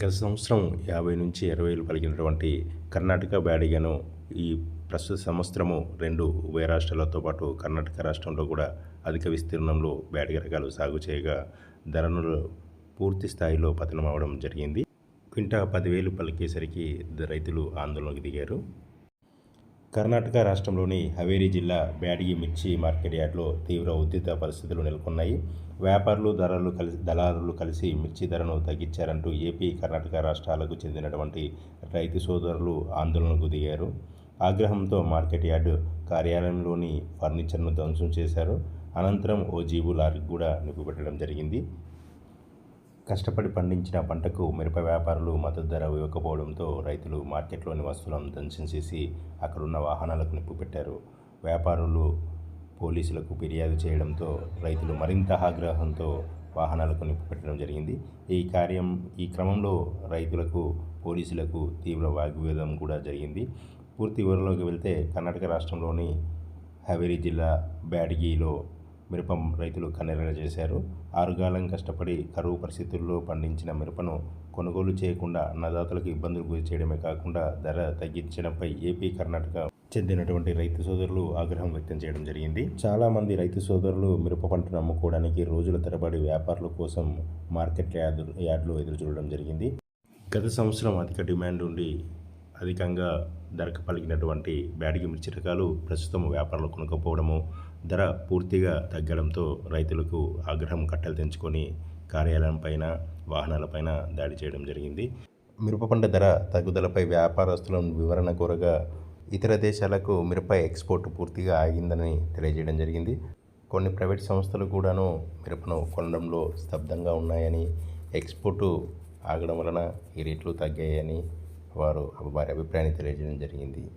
గత సంవత్సరం యాభై నుంచి ఇరవై వేలు పలికినటువంటి కర్ణాటక బ్యాడిగను ఈ ప్రస్తుత సంవత్సరము రెండు ఉభయ రాష్ట్రాలతో పాటు కర్ణాటక రాష్ట్రంలో కూడా అధిక విస్తీర్ణంలో బ్యాడిగ రకాలు సాగు చేయగా ధరలు పూర్తి స్థాయిలో పతనం అవడం జరిగింది. క్వింటా పదివేలు పలికేసరికి రైతులు ఆందోళనకు దిగారు. కర్ణాటక రాష్ట్రంలోని హవేరీ జిల్లా బ్యాడిగి మిర్చి మార్కెట్ యార్డ్లో తీవ్ర ఉద్రిత పరిస్థితులు నెలకొన్నాయి. వ్యాపారులు ధరలు కలిసి దళారులు కలిసి మిర్చి ధరను తగ్గించారంటూ ఏపీ కర్ణాటక రాష్ట్రాలకు చెందినటువంటి రైతు సోదరులు ఆందోళనకు దిగారు. ఆగ్రహంతో మార్కెట్ యార్డు కార్యాలయంలోని ఫర్నిచర్ను ధ్వంసం చేశారు. అనంతరం ఓ జీబు లారీకి కూడా నిప్పుపెట్టడం జరిగింది. కష్టపడి పండించిన పంటకు మిరప వ్యాపారులు మద్దతు ధర ఇవ్వకపోవడంతో రైతులు మార్కెట్లోని వస్తువులను ధ్వంసం చేసి అక్కడున్న వాహనాలకు నిప్పు పెట్టారు. వ్యాపారులు పోలీసులకు ఫిర్యాదు చేయడంతో రైతులు మరింత ఆగ్రహంతో వాహనాలకు నిప్పు పెట్టడం జరిగింది. ఈ కార్యం ఈ క్రమంలో రైతులకు పోలీసులకు తీవ్ర వాగ్వేదం కూడా జరిగింది. పూర్తి వివరంలోకి వెళ్తే కర్ణాటక రాష్ట్రంలోని హవేరీ జిల్లా బ్యాడగిలో మిరప రైతులు కన్నెరగ చేశారు. ఆరుగాలం కష్టపడి కరువు పరిస్థితుల్లో పండించిన మిరపను కొనుగోలు చేయకుండా అన్నదాతలకు ఇబ్బందులు గురి చేయడమే కాకుండా ధర తగ్గించడంపై ఏపీ కర్ణాటక చెందినటువంటి రైతు సోదరులు ఆగ్రహం వ్యక్తం చేయడం జరిగింది. చాలామంది రైతు సోదరులు మిరప పంటను అమ్ముకోవడానికి రోజుల తరబడి వ్యాపారుల కోసం మార్కెట్ యార్డు యార్డులో ఎదురు చూడడం జరిగింది. గత సంవత్సరం అధిక డిమాండ్ ఉండి అధికంగా ధరకు పలికినటువంటి బ్యాడిగి మిర్చి రకాలు ప్రస్తుతం వ్యాపారాలు కొనకపోవడము ధర పూర్తిగా తగ్గడంతో రైతులకు ఆగ్రహం కట్టలు తెంచుకొని కార్యాలయం పైన వాహనాలపైన దాడి చేయడం జరిగింది. మిరప పంట ధర తగ్గుదలపై వ్యాపారస్తులను వివరణ కోరగా ఇతర దేశాలకు మిరప ఎక్స్పోర్ట్ పూర్తిగా ఆగిందని తెలియజేయడం జరిగింది. కొన్ని ప్రైవేట్ సంస్థలు కూడాను మిరపను కొనడంలో స్తబ్దంగా ఉన్నాయని ఎక్స్పోర్టు ఆగడం వలన ఈ రేట్లు తగ్గాయని వారు వారి అభిప్రాయాన్ని తెలియజేయడం జరిగింది.